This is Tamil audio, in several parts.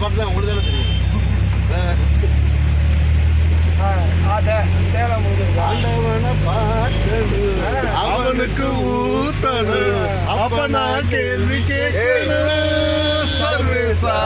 பாட்டுல உங்களுக்கு தானே தெரியும். அவனுக்கு ஊத்தணும் அப்ப நான் கேள்வி கேட்கணும் சர்வேசா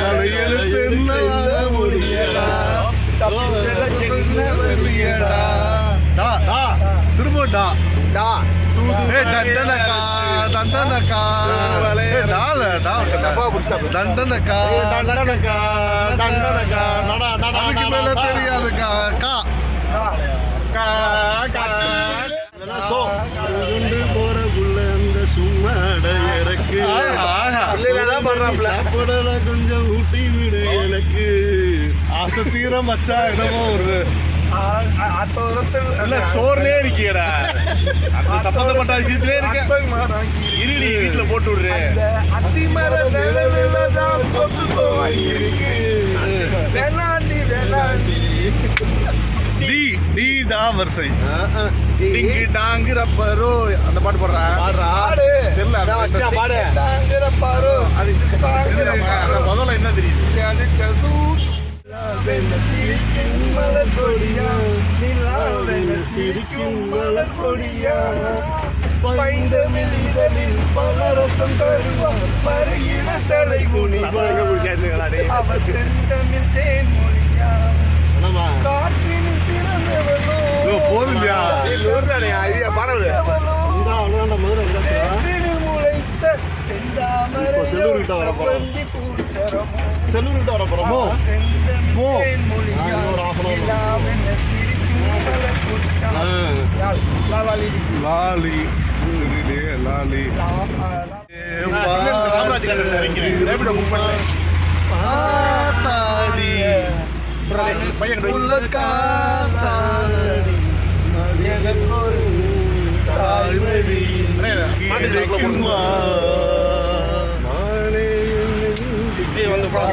அதை எழுத்து முடியடா முடியடா டா டா திரும்ப டா. தண்டனக்கா. டால டா தப்பா புடிச்சிட்டாப்ல. தண்டனக்கா. தண்டனக்கா, தண்டனக்கா, நடா, நடா, அதுக்கு மேல. தெரியாதுக்கா. கா. கா, கா. சோ. கொண்டு அந்த சும்மாட. சாப்பிடல கொஞ்சம் ஊட்டி விடு எனக்கு. ஆசை தீர மச்சா என்னமோ வருது சோர்லயே இருக்கியடா அந்த சம்பந்தப்பட்ட விஷயத்திலே இருக்க இருடி வீட்டுல போட்டு விடுறேன் டி டி டா வரிசை டிங்கு டாங்கு அந்த பாட்டு போடுறா தெரியல அந்த பாடு அது முதல்ல என்ன தெரியுது பலரசம் தருவார் பருகிட தலை அவர் செந்தமிழ் தேன் மொழியா காற்றினில் பிறந்தவனோ ஐயோ, போதும்யா. பாடல் சேற்றினில் முளைத்த செந்தாமரை செல்லூர்கிட்ட வர செந்தமிழ் போ. நான் இன்னொரு half an hour நிலாவென சிரிக்கும் மலர்